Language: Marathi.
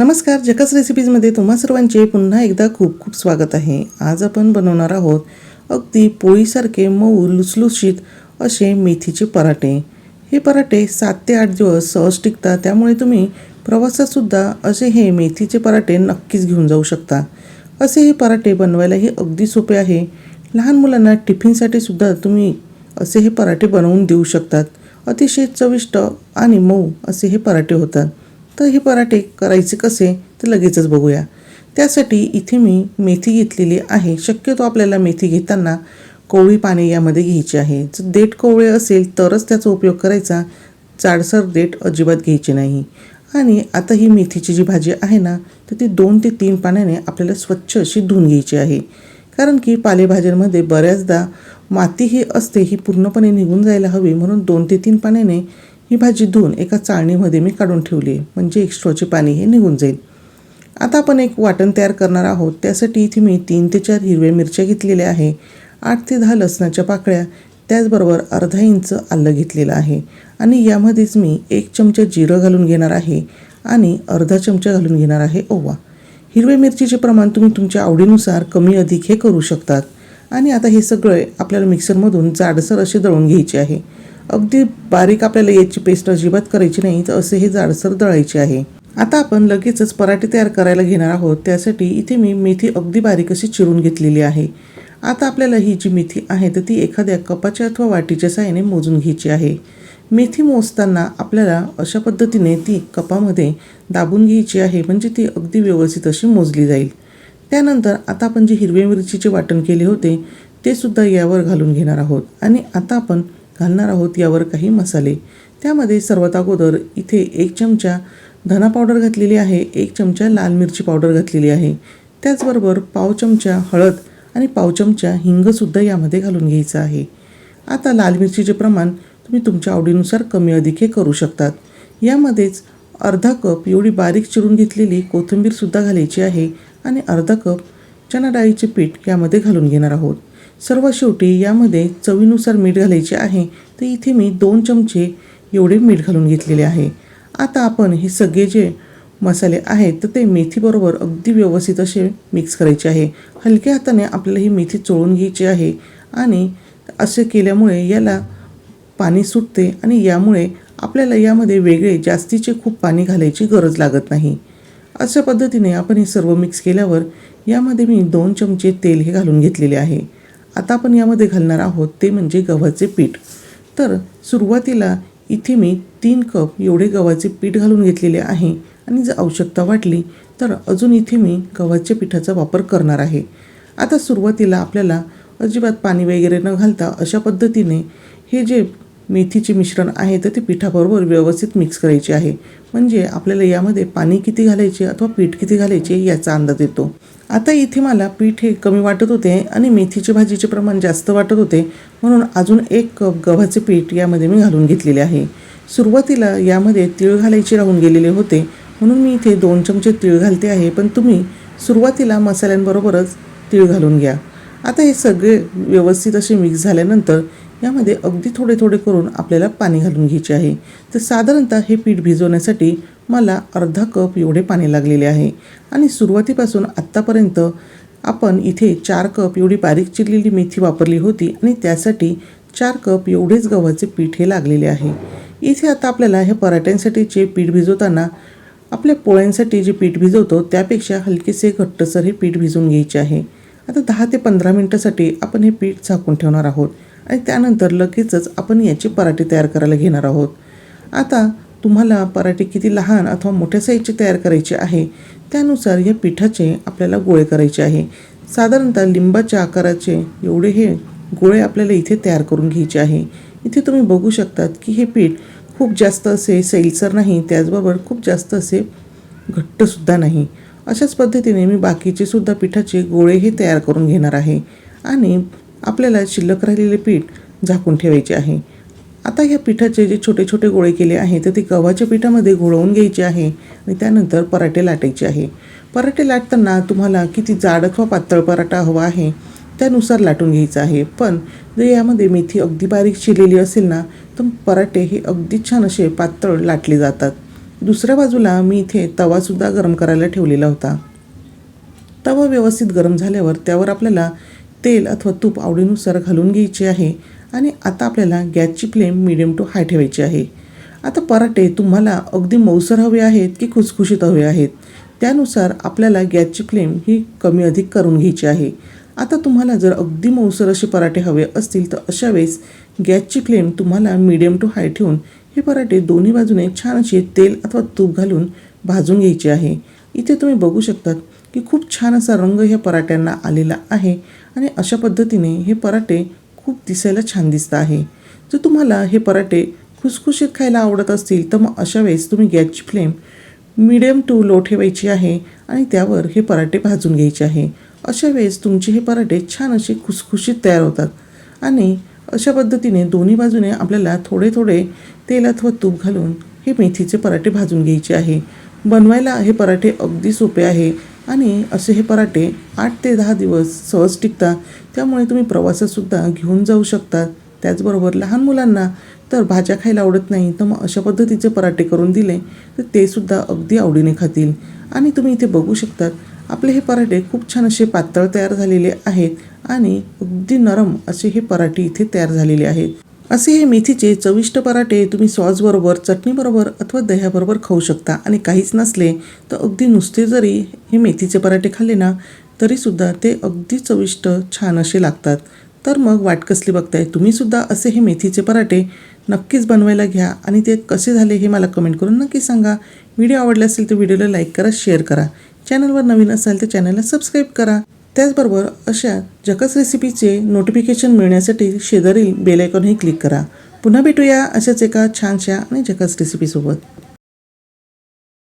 नमस्कार जकस रेसिपीजमध्ये तुम्हा सर्वांचे पुन्हा एकदा खूप खूप स्वागत आहे. आज आपण बनवणार आहोत अगदी पोळीसारखे मऊ लुसलुशीत असे मेथीचे पराठे. हे पराठे सात ते आठ दिवस सहज टिकतात त्यामुळे तुम्ही प्रवासातसुद्धा असे हे मेथीचे पराठे नक्कीच घेऊन जाऊ शकता. असे हे पराठे बनवायलाही अगदी सोपे आहे. लहान मुलांना टिफिनसाठी सुद्धा तुम्ही असे हे पराठे बनवून देऊ शकतात. अतिशय चविष्ट आणि मऊ असे हे पराठे होतात. तर हे पराठे करायचे कसे ते लगेचच बघूया. त्यासाठी इथे मी मेथी घेतलेली आहे. शक्यतो आपल्याला मेथी घेताना कोवळी पाने यामध्ये घ्यायची आहे. जर देठ कोवळे असेल तरच त्याचा उपयोग करायचा. जाडसर देठ अजिबात घ्यायची नाही. आणि आता ही मेथीची जी भाजी आहे ना तर ती दोन ते तीन पाण्याने आपल्याला स्वच्छ अशी धुवून घ्यायची आहे. कारण की पालेभाज्यांमध्ये बऱ्याचदा माती ही असते ही पूर्णपणे निघून जायला हवी म्हणून दोन ते तीन पाण्याने ही भाजी धुवून एका चाळणीमध्ये मी काढून ठेवली आहे. म्हणजे एक्स्ट्राचे पाणी हे निघून जाईल. आता आपण एक वाटण तयार करणार आहोत. त्यासाठी इथे मी तीन ते चार हिरव्या मिरच्या घेतलेल्या आहे. आठ ते दहा लसणाच्या पाकळ्या त्याचबरोबर अर्धा इंच आलं घेतलेलं आहे. आणि यामध्येच मी एक चमचा जिरं घालून घेणार आहे आणि अर्धा चमचा घालून घेणार आहे ओवा. हिरव्या मिरचीचे प्रमाण तुम्ही तुमच्या आवडीनुसार कमी अधिक हे करू शकतात. आणि आता हे सगळे आपल्याला मिक्सरमधून जाडसर असे दळून घ्यायचे आहे. अगदी बारीक आपल्याला याची पेस्ट अजिबात करायची नाही तर असे हे जाडसर दळायचे आहे. आता आपण लगेचच पराठे तयार करायला घेणार आहोत. त्यासाठी इथे मी मेथी अगदी बारीक अशी चिरून घेतलेली आहे. आता आपल्याला ही जी मेथी आहे तर ती एखाद्या कपाच्या अथवा वाटीच्या साहाय्याने मोजून घ्यायची आहे. मेथी मोजताना आपल्याला अशा पद्धतीने ती कपामध्ये दाबून घ्यायची आहे म्हणजे ती अगदी व्यवस्थित अशी मोजली जाईल. त्यानंतर आता आपण जे हिरव्या मिरचीचे वाटण केले होते ते सुद्धा यावर घालून घेणार आहोत. आणि आता आपण घालणार आहोत यावर काही मसाले. त्यामध्ये सर्वात अगोदर इथे एक चमचा धना पावडर घातलेली आहे एक चमचा लाल मिरची पावडर घातलेली आहे. त्याचबरोबर पाव चमचा हळद आणि पाव चमचा हिंगसुद्धा यामध्ये घालून घ्यायचं आहे. आता लाल मिरचीचे प्रमाण तुम्ही तुमच्या आवडीनुसार कमी अधिक हे करू शकतात. यामध्येच अर्धा कप एवढी बारीक चिरून घेतलेली कोथिंबीरसुद्धा घालायची आहे आणि अर्धा कप चणा डाळीचे पीठ यामध्ये घालून घेणार आहोत. सर्व शेवटी यामध्ये चवीनुसार मीठ घालायचे आहे. तर इथे मी दोन चमचे एवढे मीठ घालून घेतलेले आहे. आता आपण हे सगळे जे मसाले आहेत तर ते मेथीबरोबर अगदी व्यवस्थित असे मिक्स करायचे आहे. हलक्या हाताने आपल्याला ही मेथी चोळून घ्यायची आहे आणि असे केल्यामुळे याला पाणी सुटते आणि यामुळे आपल्याला यामध्ये वेगळे जास्तीचे खूप पाणी घालायची गरज लागत नाही. अशा पद्धतीने आपण हे सर्व मिक्स केल्यावर यामध्ये मी दोन चमचे तेल हे घालून घेतलेले आहे. आता आपण यामध्ये घालणार आहोत ते म्हणजे गव्हाचे पीठ. तर सुरुवातीला इथे मी तीन कप एवढे गव्हाचे पीठ घालून घेतलेले आहे आणि जर आवश्यकता वाटली तर अजून इथे मी गव्हाच्या पिठाचा वापर करणार आहे. आता सुरुवातीला आपल्याला अजिबात पाणी वगैरे न घालता अशा पद्धतीने हे जे मेथीचे मिश्रण आहे तर ते पिठाबरोबर व्यवस्थित मिक्स करायचे आहे. म्हणजे आपल्याला यामध्ये पाणी किती घालायचे अथवा पीठ किती घालायचे याचा अंदाज येतो. आता इथे मला पीठ हे कमी वाटत होते आणि मेथीच्या भाजीचे प्रमाण जास्त वाटत होते. म्हणून अजून एक कप गव्हाचे पीठ यामध्ये मी घालून घेतलेले आहे. सुरुवातीला यामध्ये तीळ घालायचे राहून गेलेले होते. म्हणून मी इथे दोन चमचे तीळ घालते आहे पण तुम्ही सुरुवातीला मसाल्यांबरोबरच तीळ घालून घ्या. आता हे सगळे व्यवस्थित असे मिक्स झाल्यानंतर यामध्ये अगदी थोडे थोडे करून आपल्याला पाणी घालून घ्यायचे आहे. तर साधारणतः हे पीठ भिजवण्यासाठी मला अर्धा कप एवढे पाणी लागलेले आहे. आणि सुरुवातीपासून आत्तापर्यंत आपण इथे चार कप एवढी बारीक चिरलेली मेथी वापरली होती आणि त्यासाठी चार कप एवढेच गव्हाचे पीठ हे लागलेले आहे. इथे आता आपल्याला हे पराठ्यांसाठीचे पीठ भिजवताना आपल्या पोळ्यांसाठी जे पीठ भिजवतो त्यापेक्षा हलकेसे घट्टसर हे पीठ भिजवून घ्यायचे आहे. आता दहा ते पंधरा मिनटासाठी आपण हे पीठ झाकून ठेवणार आहोत. आणि त्यानंतर लगेचच आपण याचे पराठे तयार करायला घेणार आहोत. आता तुम्हाला पराठे किती लहान अथवा मोठ्या साईजचे तयार करायचे आहे त्यानुसार या पिठाचे आपल्याला गोळे करायचे आहे. साधारणतः लिंबाच्या आकाराचे एवढे हे गोळे आपल्याला इथे तयार करून घ्यायचे आहे. इथे तुम्ही बघू शकतात की हे पीठ खूप जास्त असे सैलसर नाही त्याचबरोबर खूप जास्त असे घट्टसुद्धा नाही. अशाच पद्धतीने मी बाकीचे सुद्धा पिठाचे गोळे हे तयार करून घेणार आहे. आणि आपल्याला शिल्लक राहिलेले पीठ झाकून ठेवायचे आहे. आता ह्या पिठाचे जे छोटे छोटे गोळे केले आहे तर ते गव्हाच्या पिठामध्ये घोळवून घ्यायचे आहे आणि त्यानंतर पराठे लाटायचे आहे. पराठे लाटताना तुम्हाला किती जाड अथवा पातळ पराठा हवा आहे त्यानुसार लाटून घ्यायचं आहे. पण जर यामध्ये मेथी अगदी बारीक चिरलेली असेल ना तर पराठे हे अगदी छान असे पातळ लाटले जातात. दुसऱ्या बाजूला मी इथे तवासुद्धा गरम करायला ठेवलेला होता. तवा व्यवस्थित गरम झाल्यावर त्यावर आपल्याला तेल अथवा तूप आवडीनुसार घालून घ्यायचे आहे आणि आता आपल्याला गॅसची फ्लेम मिडियम टू हाय ठेवायची आहे. आता पराठे तुम्हाला अगदी मऊसर हवे आहेत की खुसखुशीत हवे आहेत? त्यानुसार आपल्याला गॅसची फ्लेम ही कमी अधिक करून घ्यायची आहे. आता तुम्हाला जर अगदी मऊसर असे पराठे हवे असतील तर अशा वेळेस गॅसची फ्लेम तुम्हाला मिडियम टू हाय ठेवून हे पराठे दोन्ही बाजूने छान असे तेल अथवा तूप घालून भाजून घ्यायचे आहे. इथे तुम्ही बघू शकतात की खूप छान असा रंग ह्या पराठ्यांना आलेला आहे आणि अशा पद्धतीने हे पराठे खूप दिसायला छान दिसत आहे. जर तुम्हाला हे पराठे खुसखुशीत खायला आवडत असतील तर मग अशा वेळेस तुम्ही गॅसची फ्लेम मिडियम टू लो ठेवायची आहे आणि त्यावर हे पराठे भाजून घ्यायचे आहे. अशा वेळेस तुमचे हे पराठे छान असे खुसखुशीत तयार होतात आणि अशा पद्धतीने दोन्ही बाजूने आपल्याला थोडे थोडे तेल अथवा तूप घालून हे मेथीचे पराठे भाजून घ्यायचे आहे. बनवायला हे पराठे अगदी सोपे आहे. आणि असे हे पराठे आठ ते दहा दिवस सहज टिकतात. त्यामुळे तुम्ही प्रवासातसुद्धा घेऊन जाऊ शकता. त्याचबरोबर लहान मुलांना तर भाज्या खायला आवडत नाही तर मग अशा पद्धतीचे पराठे करून दिले तर ते सुद्धा अगदी आवडीने खातील. आणि तुम्ही इथे बघू शकतात आपले हे पराठे खूप छान असे पातळ तयार झालेले आहेत आणि अगदी नरम असे हे पराठे इथे तयार झालेले आहेत. असे हे मेथीचे चविष्ट पराठे तुम्ही सॉसबरोबर चटणीबरोबर अथवा दह्याबरोबर खाऊ शकता. आणि काहीच नसले तर अगदी नुसते जरी हे मेथीचे पराठे खाल्ले ना तरीसुद्धा ते अगदी चविष्ट छान असे लागतात. तर मग वाट कसली बघताय? तुम्हीसुद्धा असे हे मेथीचे पराठे नक्कीच बनवायला घ्या. आणि ते कसे झाले हे मला कमेंट करून नक्की सांगा. व्हिडिओ आवडला असेल तर व्हिडिओला लाईक करा शेअर करा. चॅनलवर नवीन असाल तर चॅनलला सबस्क्राईब करा. त्याचबरोबर अशा जकस रेसिपीचे नोटिफिकेशन मिळण्यासाठी शेजारील बेलायकॉनही क्लिक करा. पुन्हा भेटूया अशाच एका छानशा आणि जकस रेसिपीसोबत